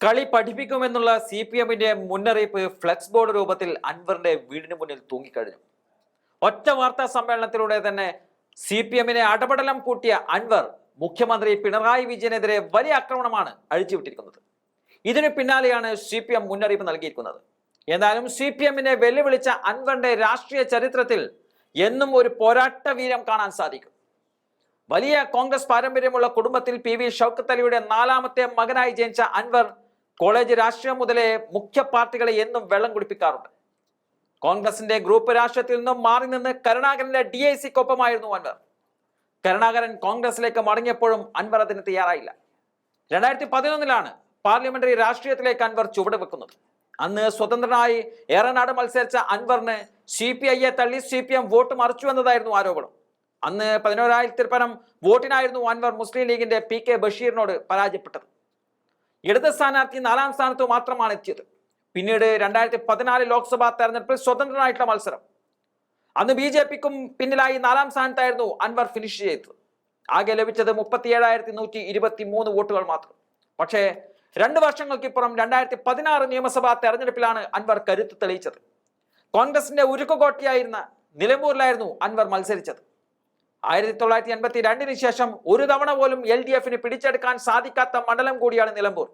കളി പഠിപ്പിക്കുമെന്നുള്ള C P എമ്മിന്റെ മുന്നറിയിപ്പ് ഫ്ലെക്സ് ബോർഡ് രൂപത്തിൽ അൻവറിന്റെ വീടിന് മുന്നിൽ തൂങ്ങിക്കഴിഞ്ഞു. ഒറ്റ വാർത്താ സമ്മേളനത്തിലൂടെ തന്നെ സി പി എമ്മിനെ അടപടലം കൂട്ടിയ അൻവർ മുഖ്യമന്ത്രി പിണറായി വിജയനെതിരെ വലിയ ആക്രമണമാണ് അഴിച്ചുവിട്ടിരിക്കുന്നത്. ഇതിന് പിന്നാലെയാണ് സി പി എം മുന്നറിയിപ്പ് നൽകിയിരിക്കുന്നത്. എന്നാലും സി പി എമ്മിനെ വെല്ലുവിളിച്ച അൻവറിന്റെ രാഷ്ട്രീയ ചരിത്രത്തിൽ എന്നും ഒരു പോരാട്ട വീരം കാണാൻ സാധിക്കും. വലിയ കോൺഗ്രസ് പാരമ്പര്യമുള്ള കുടുംബത്തിൽ പി വി ഷൗക്കത്ത് അലിയുടെ നാലാമത്തെ മകനായി ജനിച്ച അൻവർ കോളേജ് രാഷ്ട്രീയം മുതലേ മുഖ്യ പാർട്ടികളെ എന്നും വെള്ളം കുടിപ്പിക്കാറുണ്ട്. കോൺഗ്രസിന്റെ ഗ്രൂപ്പ് രാഷ്ട്രീയത്തിൽ നിന്നും മാറി നിന്ന് കരുണാകരന്റെ ഡി ഐ സിക്കൊപ്പമായിരുന്നു അൻവർ. കരുണാകരൻ കോൺഗ്രസിലേക്ക് മടങ്ങിയപ്പോഴും അൻവർ അതിന് തയ്യാറായില്ല. രണ്ടായിരത്തി പതിനൊന്നിലാണ് പാർലമെന്ററി രാഷ്ട്രീയത്തിലേക്ക് അൻവർ ചുവട് വെക്കുന്നത്. അന്ന് സ്വതന്ത്രനായി ഏറനാട് മത്സരിച്ച അൻവറിന് സി പി ഐയെ തള്ളി സി പി എം വോട്ട് മറിച്ചു എന്നതായിരുന്നു ആരോപണം. അന്ന് പതിനോരായിരത്തിൽ പരം വോട്ടിനായിരുന്നു അൻവർ മുസ്ലിം ലീഗിന്റെ പി കെ ബഷീറിനോട് പരാജയപ്പെട്ടത്. ഇടത് സ്ഥാനാർത്ഥി നാലാം സ്ഥാനത്ത് മാത്രമാണ് എത്തിയത്. പിന്നീട് രണ്ടായിരത്തി പതിനാല് ലോക്സഭാ തെരഞ്ഞെടുപ്പിൽ സ്വതന്ത്രനായിട്ടുള്ള മത്സരം. അന്ന് ബി ജെ പിക്കും പിന്നിലായി നാലാം സ്ഥാനത്തായിരുന്നു അൻവർ ഫിനിഷ് ചെയ്തത്. ആകെ ലഭിച്ചത് മുപ്പത്തിയേഴായിരത്തി നൂറ്റി ഇരുപത്തി മൂന്ന് വോട്ടുകൾ മാത്രം. പക്ഷേ രണ്ട് വർഷങ്ങൾക്കിപ്പുറം രണ്ടായിരത്തി പതിനാറ് നിയമസഭാ തെരഞ്ഞെടുപ്പിലാണ് അൻവർ കരുത്ത് തെളിയിച്ചത്. കോൺഗ്രസിന്റെ ഉരുക്കുകോട്ടയായിരുന്ന നിലമ്പൂരിലായിരുന്നു അൻവർ മത്സരിച്ചത്. ആയിരത്തി തൊള്ളായിരത്തി എൺപത്തി രണ്ടിന് ശേഷം ഒരു തവണ പോലും എൽ ഡി എഫിന് പിടിച്ചെടുക്കാൻ സാധിക്കാത്ത മണ്ഡലം കൂടിയാണ് നിലമ്പൂർ.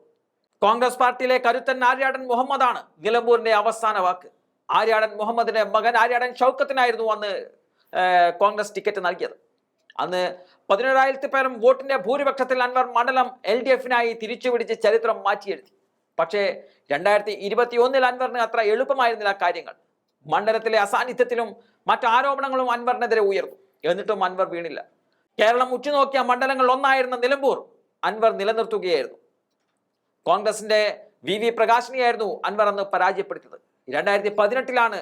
കോൺഗ്രസ് പാർട്ടിയിലെ കരുത്തൻ ആര്യാടൻ മുഹമ്മദാണ് നിലമ്പൂരിന്റെ അവസാന വാക്ക്. ആര്യാടൻ മുഹമ്മദിന്റെ മകൻ ആര്യാടൻ ഷൗക്കത്തിനായിരുന്നു അന്ന് കോൺഗ്രസ് ടിക്കറ്റ് നൽകിയത്. അന്ന് പതിനേഴായിരത്തി പേരും വോട്ടിന്റെ ഭൂരിപക്ഷത്തിൽ അൻവർ മണ്ഡലം എൽ ഡി എഫിനായി തിരിച്ചുപിടിച്ച് ചരിത്രം മാറ്റിയെഴുതി. പക്ഷേ രണ്ടായിരത്തി ഇരുപത്തി ഒന്നിൽ അൻവറിന് അത്ര എളുപ്പമായിരുന്നില്ല കാര്യങ്ങൾ. മണ്ഡലത്തിലെ അസാന്നിധ്യത്തിലും മറ്റ് ആരോപണങ്ങളും അൻവറിനെതിരെ ഉയർന്നു. എന്നിട്ടും അൻവർ വീണില്ല. കേരളം ഉറ്റുനോക്കിയ മണ്ഡലങ്ങൾ ഒന്നായിരുന്ന നിലമ്പൂർ അൻവർ നിലനിർത്തുകയായിരുന്നു. കോൺഗ്രസിന്റെ വി വി പ്രകാശിനെയായിരുന്നു അൻവർ അന്ന് പരാജയപ്പെടുത്തിയത്. രണ്ടായിരത്തി പതിനെട്ടിലാണ്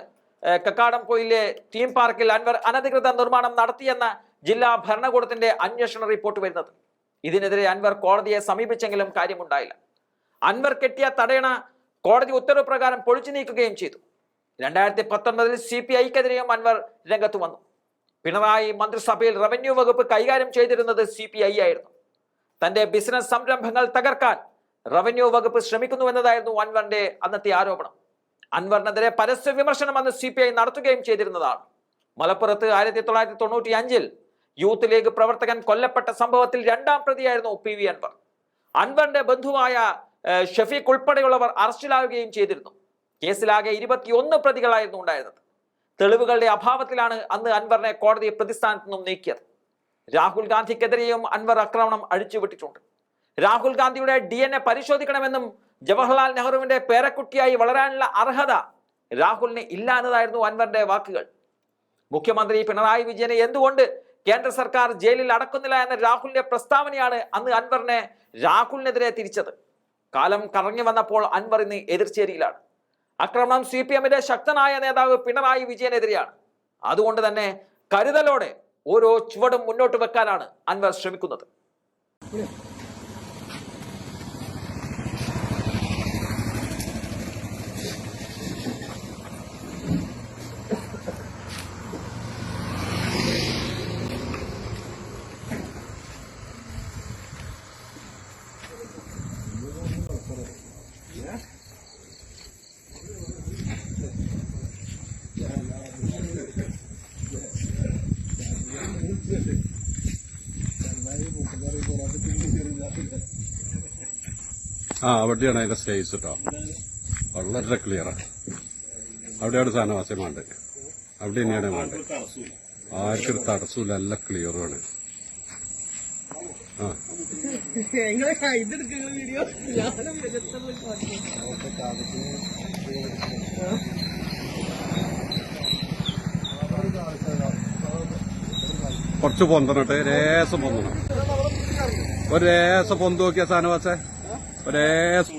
കക്കാടം കോയിലെ തീം പാർക്കിൽ അൻവർ അനധികൃത നിർമ്മാണം നടത്തിയെന്ന ജില്ലാ ഭരണകൂടത്തിന്റെ അന്വേഷണ റിപ്പോർട്ട് വരുന്നത്. ഇതിനെതിരെ അൻവർ കോടതിയെ സമീപിച്ചെങ്കിലും കാര്യമുണ്ടായില്ല. അൻവർ കെട്ടിയ തടയണ കോടതി ഉത്തരവ് പ്രകാരം പൊളിച്ചു നീക്കുകയും ചെയ്തു. രണ്ടായിരത്തി പത്തൊൻപതിൽ സി പി ഐക്കെതിരെയും അൻവർ രംഗത്ത് വന്നു. പിണറായി മന്ത്രിസഭയിൽ റവന്യൂ വകുപ്പ് കൈകാര്യം ചെയ്തിരുന്നത് സി പി ഐ ആയിരുന്നു. തന്റെ ബിസിനസ് സംരംഭങ്ങൾ തകർക്കാൻ റവന്യൂ വകുപ്പ് ശ്രമിക്കുന്നു എന്നതായിരുന്നു അൻവറിന്റെ അന്നത്തെ ആരോപണം. അൻവറിനെതിരെ പരസ്യ വിമർശനം അന്ന് സി പി ഐ നടത്തുകയും ചെയ്തിരുന്നതാണ്. മലപ്പുറത്ത് ആയിരത്തി തൊള്ളായിരത്തി തൊണ്ണൂറ്റി അഞ്ചിൽ യൂത്ത് ലീഗ് പ്രവർത്തകൻ കൊല്ലപ്പെട്ട സംഭവത്തിൽ രണ്ടാം പ്രതിയായിരുന്നു പി വി അൻവർ. അൻവറിന്റെ ബന്ധുവായ ഷഫീഖ് ഉൾപ്പെടെയുള്ളവർ അറസ്റ്റിലാവുകയും ചെയ്തിരുന്നു. കേസിലാകെ ഇരുപത്തിയൊന്ന് പ്രതികളായിരുന്നു ഉണ്ടായിരുന്നത്. തെളിവുകളുടെ അഭാവത്തിലാണ് അന്ന് അൻവറിനെ കോടതി പ്രതിസ്ഥാനത്ത് നിന്നും നീക്കിയത്. രാഹുൽ ഗാന്ധിക്കെതിരെയും അൻവർ ആക്രമണം അഴിച്ചുവിട്ടിട്ടുണ്ട്. രാഹുൽ ഗാന്ധിയുടെ ഡി എൻ എ പരിശോധിക്കണമെന്നും ജവഹർലാൽ നെഹ്റുവിന്റെ പേരക്കുട്ടിയായി വളരാനുള്ള അർഹത രാഹുലിന് ഇല്ല എന്നതായിരുന്നു അൻവറിന്റെ വാക്കുകൾ. മുഖ്യമന്ത്രി പിണറായി വിജയനെ എന്തുകൊണ്ട് കേന്ദ്ര സർക്കാർ ജയിലിൽ അടക്കുന്നില്ല എന്ന രാഹുലിന്റെ പ്രസ്താവനയാണ് അന്ന് അൻവറിനെ രാഹുലിനെതിരെ തിരിച്ചത്. കാലം കറങ്ങി വന്നപ്പോൾ അൻവർ ഇന്ന് എതിർചേരിയിലാണ്. ആക്രമണം സി പി എമ്മിന്റെ ശക്തനായ നേതാവ് പിണറായി വിജയനെതിരെയാണ്. അതുകൊണ്ട് തന്നെ കരുതലോടെ ഓരോ ചുവടും മുന്നോട്ട് വെക്കാനാണ് അൻവർ ശ്രമിക്കുന്നത്. ആ അവിടെയാണ് അതിന്റെ സ്റ്റേജ് കേട്ടോ വളരെ ക്ലിയറാ അവിടെയാണ് സാധനവാസം വേണ്ടത്. അവിടെ തന്നെയാണ് വേണ്ടത്. ആർക്കും തടസ്സമില്ല നല്ല ക്ലിയറുമാണ് ആ. ഇതെടുക്കുന്ന വീഡിയോ കുറച്ച് പൊന്തണട്ടെ രേസം പൊന്തണം. ഒരു രേസം പൊന്ത് നോക്കിയ സാധനം വച്ചേ. ഒരേസം